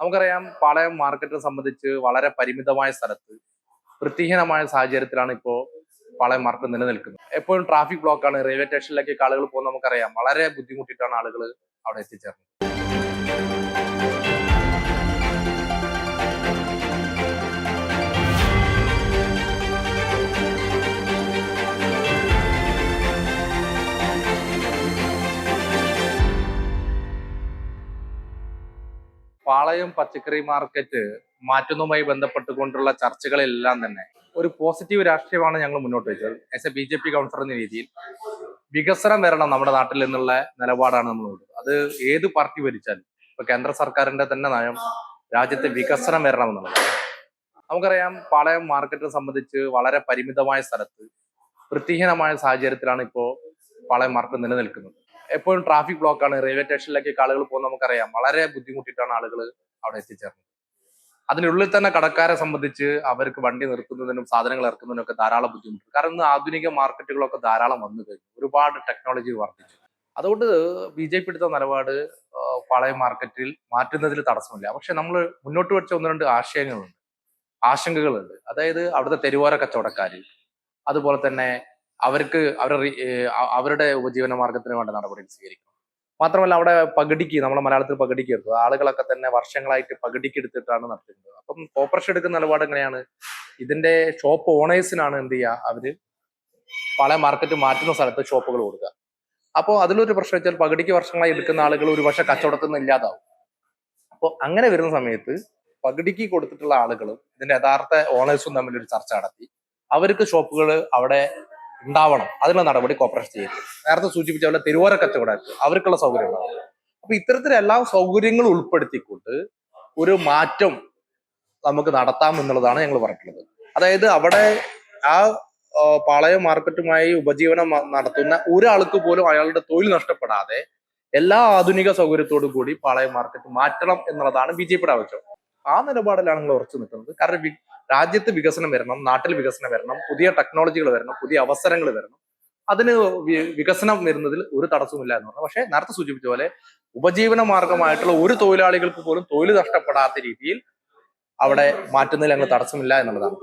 നമുക്കറിയാം പാളയം മാർക്കറ്റിനെ സംബന്ധിച്ച് വളരെ പരിമിതമായ സ്ഥലത്ത് വൃത്തിഹീനമായ സാഹചര്യത്തിലാണ് ഇപ്പോൾ പാളയം മാർക്കറ്റ് നിലനിൽക്കുന്നത്. എപ്പോഴും ട്രാഫിക് ബ്ലോക്കാണ് റെയിൽവേ സ്റ്റേഷനിലേക്ക് ആളുകൾ പോകുന്നത് നമുക്കറിയാം. വളരെ ബുദ്ധിമുട്ടിയിട്ടാണ് ആളുകൾ അവിടെ എത്തിച്ചേർന്നത്. പാളയം പച്ചക്കറി മാർക്കറ്റ് മാറ്റുന്നതുമായി ബന്ധപ്പെട്ടുകൊണ്ടുള്ള ചർച്ചകളെല്ലാം തന്നെ ഒരു പോസിറ്റീവ് രാഷ്ട്രീയമാണ് ഞങ്ങൾ മുന്നോട്ട് വെച്ചത്. As a B J P councillor എന്ന രീതിയിൽ വികസനം വരണം നമ്മുടെ നാട്ടിൽ എന്നുള്ള നിലപാടാണ് നമ്മൾ അത് ഏത് പാർട്ടി ഭരിച്ചാലും ഇപ്പൊ കേന്ദ്ര സർക്കാരിന്റെ തന്നെ നയം രാജ്യത്തെ വികസനം വരണം എന്നുള്ളത്. നമുക്കറിയാം പാളയം മാർക്കറ്റിനെ സംബന്ധിച്ച് വളരെ പരിമിതമായ സ്ഥലത്ത് വൃത്തിഹീനമായ സാഹചര്യത്തിലാണ് ഇപ്പോൾ പാളയം മാർക്കറ്റ് നിലനിൽക്കുന്നത്. എപ്പോഴും ട്രാഫിക് ബ്ലോക്കാണ് റെയിൽവേ സ്റ്റേഷനിലേക്ക് ആളുകൾ പോകുന്നത് നമുക്കറിയാം. വളരെ ബുദ്ധിമുട്ടിയിട്ടാണ് ആളുകൾ അവിടെ എത്തിച്ചേർന്നത്. അതിനുള്ളിൽ തന്നെ കടക്കാരെ സംബന്ധിച്ച് അവർക്ക് വണ്ടി നിർത്തുന്നതിനും സാധനങ്ങൾ ഇറക്കുന്നതിനും ഒക്കെ ധാരാളം ബുദ്ധിമുട്ടുണ്ട്. കാരണം ഇന്ന് ആധുനിക മാർക്കറ്റുകളൊക്കെ ധാരാളം വന്നു കഴിഞ്ഞു. ഒരുപാട് ടെക്നോളജി വർദ്ധിച്ചു. അതുകൊണ്ട് ബി ജെ പി എടുത്ത നിലപാട് പഴയ മാർക്കറ്റിൽ മാറ്റുന്നതിൽ തടസ്സമില്ല. പക്ഷെ നമ്മൾ മുന്നോട്ട് വെച്ച ഒന്ന് രണ്ട് ആശയങ്ങളുണ്ട്. ആശങ്കകളുണ്ട്. അതായത് അവിടുത്തെ തെരുവോര കച്ചവടക്കാർ അതുപോലെ തന്നെ അവർക്ക് അവരുടെ അവരുടെ ഉപജീവന മാർഗത്തിന് വേണ്ട നടപടികൾ സ്വീകരിക്കും മാത്രമല്ല അവിടെ പകുടിക്ക് നമ്മളെ മലയാളത്തിൽ പകുടിക്ക് എടുത്തത് ആളുകളൊക്കെ തന്നെ വർഷങ്ങളായിട്ട് പകുടിക്ക് എടുത്തിട്ടാണ് നടത്തുന്നത്. അപ്പം കോപ്പറേഷൻ എടുക്കുന്ന നിലപാട് എങ്ങനെയാണ്? ഇതിന്റെ ഷോപ്പ് ഓണേഴ്സിനാണ് എന്ത് ചെയ്യുക അവർ പല മാർക്കറ്റ് മാറ്റുന്ന സ്ഥലത്ത് ഷോപ്പുകൾ കൊടുക്കുക അപ്പോൾ അതിലൊരു പ്രശ്നം വെച്ചാൽ പകുടിക്ക് വർഷങ്ങളായി എടുക്കുന്ന ആളുകൾ ഒരു പക്ഷെ കച്ചവടത്തിൽ നിന്ന് ഇല്ലാതാവും. അപ്പോൾ അങ്ങനെ വരുന്ന സമയത്ത് പകുടിക്ക് കൊടുത്തിട്ടുള്ള ആളുകളും ഇതിന്റെ യഥാർത്ഥ ഓണേഴ്സും തമ്മിൽ ഒരു ചർച്ച നടത്തി. അവർക്ക് ഷോപ്പുകൾ അവിടെ ഉണ്ടാവണം. അതിനുള്ള നടപടി കോർപ്പറേഷൻ ചെയ്യും നേരത്തെ സൂചിപ്പിച്ച പോലെ തെരുവോര കച്ചവടമായിട്ട് അവർക്കുള്ള സൗകര്യം ഉണ്ടാവും അപ്പൊ ഇത്തരത്തിലെല്ലാം സൗകര്യങ്ങൾ ഉൾപ്പെടുത്തിക്കൊണ്ട് ഒരു മാറ്റം നമുക്ക് നടത്താം എന്നുള്ളതാണ് ഞങ്ങൾ പറഞ്ഞിട്ടുള്ളത്. അതായത് അവിടെ ആ പാളയ മാർക്കറ്റുമായി ഉപജീവനം നടത്തുന്ന ഒരാൾക്ക് പോലും അയാളുടെ തൊഴിൽ നഷ്ടപ്പെടാതെ എല്ലാ ആധുനിക സൗകര്യത്തോടു കൂടി പാളയം മാർക്കറ്റ് മാറ്റണം എന്നുള്ളതാണ് ബി ജെ പിയുടെ ആവശ്യം. ആ നിലപാടിലാണ് ഞങ്ങൾ ഉറച്ചു നിൽക്കുന്നത്. കാരണം രാജ്യത്ത് വികസനം വരണം നാട്ടിൽ വികസനം വരണം പുതിയ ടെക്നോളജികൾ വരണം പുതിയ അവസരങ്ങൾ വരണം. അതിന് വികസനം വരുന്നതിൽ ഒരു തടസ്സമില്ല എന്ന് പറഞ്ഞു. പക്ഷേ നേരത്തെ സൂചിപ്പിച്ച പോലെ ഉപജീവന മാർഗമായിട്ടുള്ള ഒരു തൊഴിലാളികൾക്ക് പോലും തൊഴിൽ നഷ്ടപ്പെടാത്ത രീതിയിൽ അവിടെ മാറ്റുന്നതിൽ ഞങ്ങൾ തടസ്സമില്ല എന്നുള്ളതാണ്.